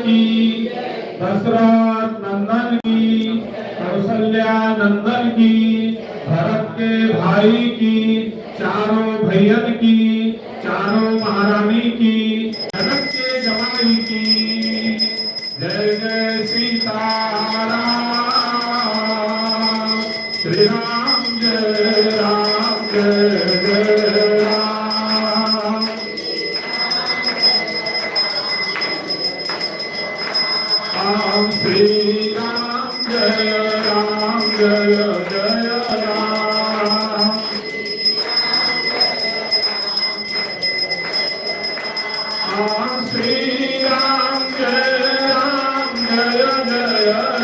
की दशरथ नंदन की कौशल्या नंदन की भरत के भाई की Yeah.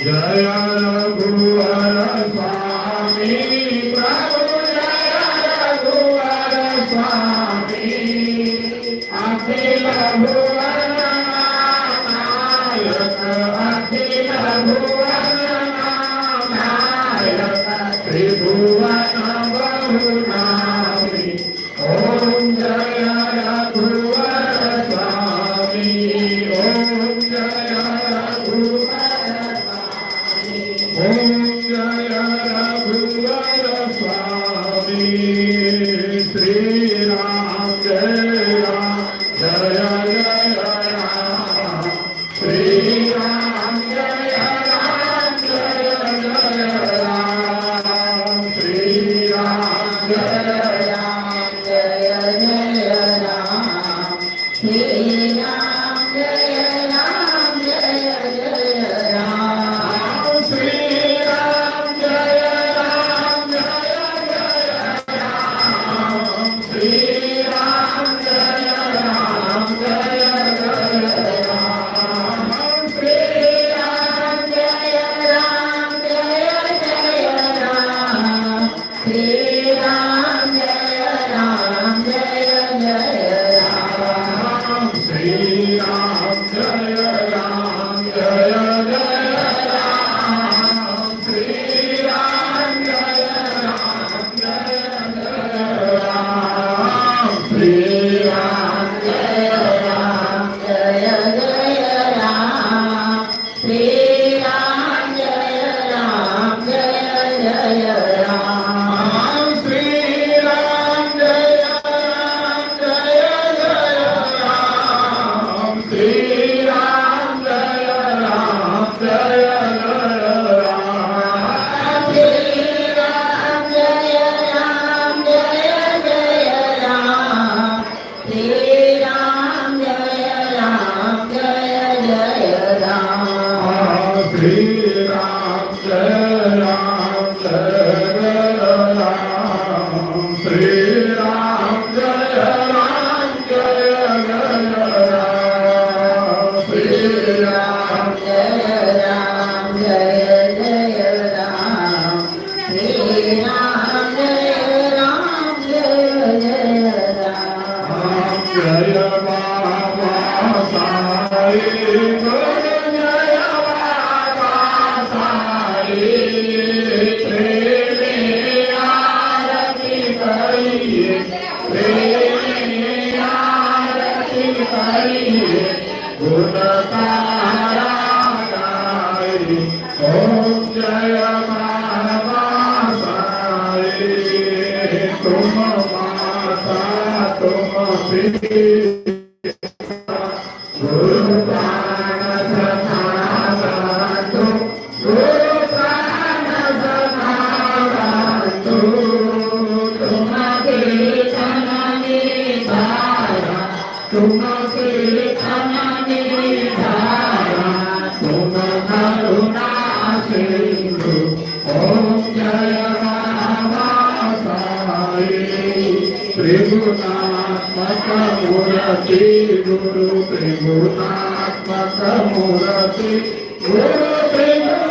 Jaya তোমার মাতা তোমার గురు త్రిగుణాత్మకమురతి గురు త్రిగుణాత్మకమురతి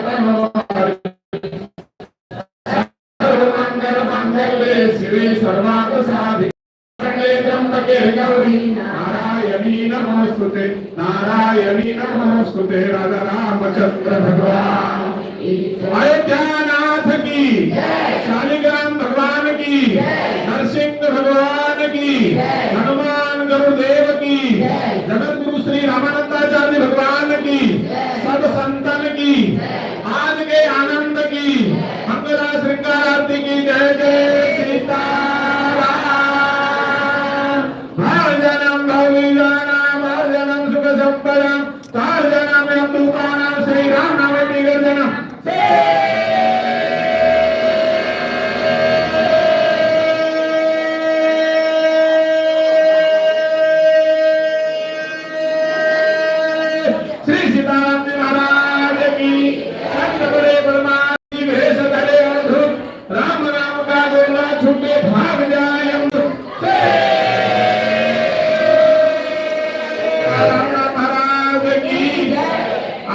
નારાયણ નમસ્તુતે રાધા રામચંદ્ર ભગવાન અયોધ્યાનાથ કી શાલિગ્રામ ભગવાન કી નરસિંહ ભગવાન કી હનુમાન ગુરુદેવ કી જગદગુરુ શ્રી રામાનંદાચાર્ય ભગવાન કી સદ સંતન કી આજ કે આનંદ કી મંગલા શ્રૃંગાર કી જય જય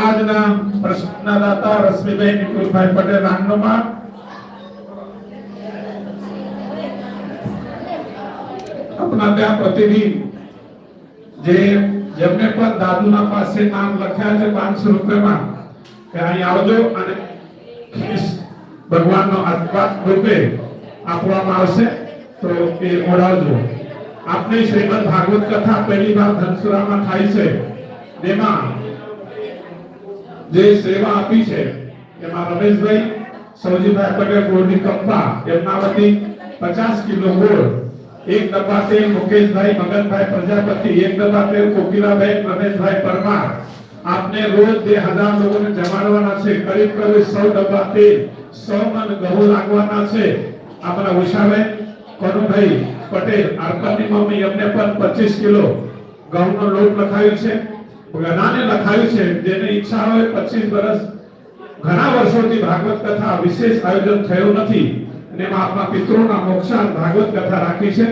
આજના પ્રશ્નના દાતા રશ્મિબેન નિકુલભાઈ પટેલ રામનોમાં આપણા ત્યાં પ્રતિનિધિ જે જેમને પણ દાદુના પાસે નામ લખ્યા છે પાંચસો રૂપિયામાં, કે અહીં આવજો અને ભગવાનનો આશીર્વાદ રૂપે આપવામાં આવશે, તો એ ઓળાવજો આપની શ્રીમદ ભાગવત કથા પહેલી વાર ધનસુરામાં થાય છે. તેમાં જે સેવા આપી છે, એમાં રમેશભાઈ સૌજીભાઈ પટેલ ગોળની કંપા એમના વતી પચાસ કિલો ગોળ, એક ડબ્બા તે મુકેશભાઈ, મગનભાઈ પ્રજાપતિ, એક ડબ્બા તેલ કોકિલાભાઈ રમેશભાઈ પરમાર. આપને રોજ બે હજાર લોકોને જમાડવાના છે, કરીબ કરીબ સૌ ડબ્બા તે સૌ મન ઘઉં લાગવાના છે. આપણા ઉષાભાઈ કનુભાઈ પટેલ આરપાની મમ્મી એમને પણ પચીસ કિલો ઘઉંનો લોટ લખાયો છે. ઘણાને લખાયું છે, જેને ઈચ્છા હોય પચીસ વર્ષ ઘણા વર્ષોથી ભાગવત કથા વિશેષ આયોજન થયું નથી. અને આપણા પિતૃના મોક્ષાર્થ ભાગવત કથા રાખી છે.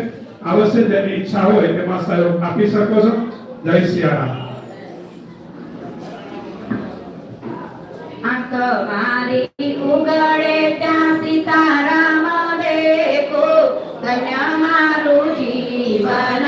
અવશ્ય જેની ઈચ્છા હોય તેમાં સહયોગ આપી શકો છો. જય સિયારામ તમારી ઉગડે ત્યાં સીતારામ દેખો ધન્ય મારું જીવન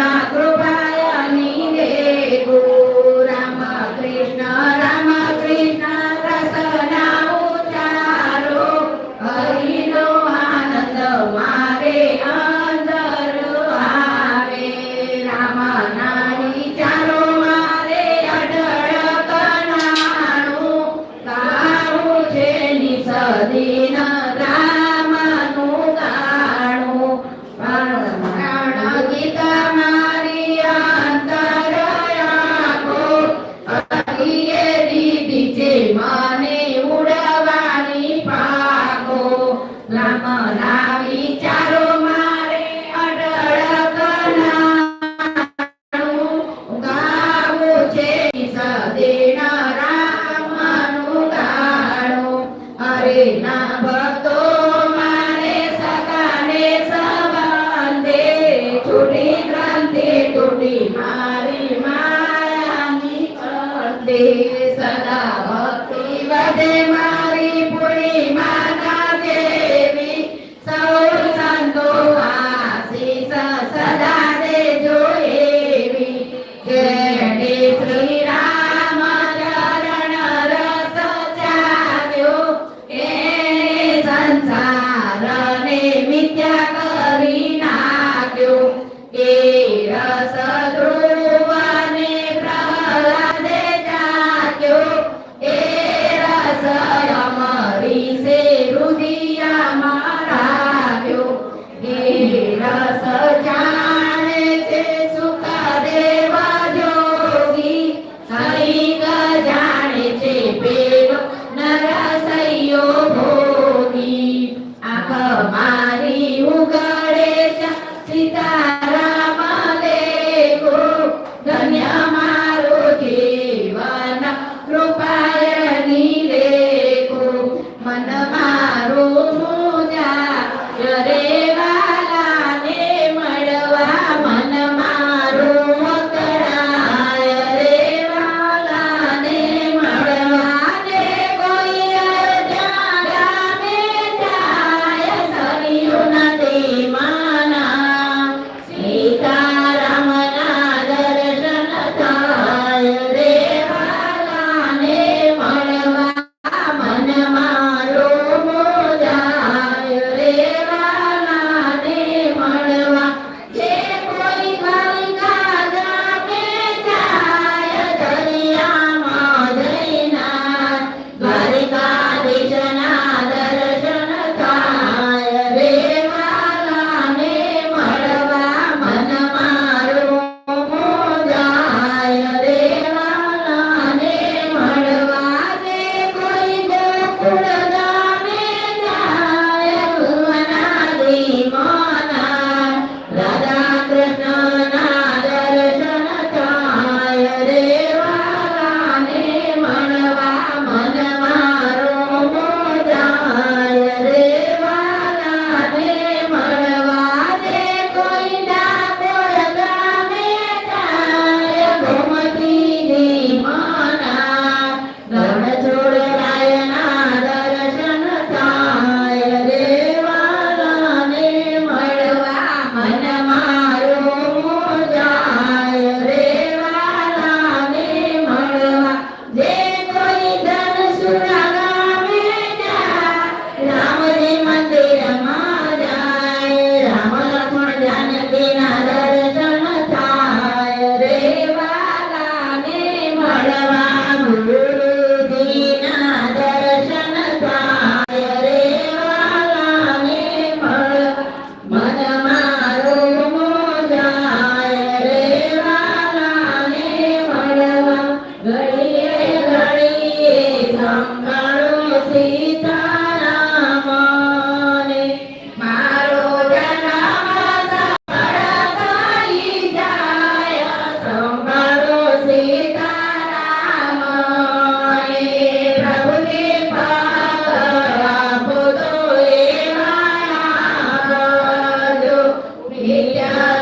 Buena. Maria, Maria. Yeah.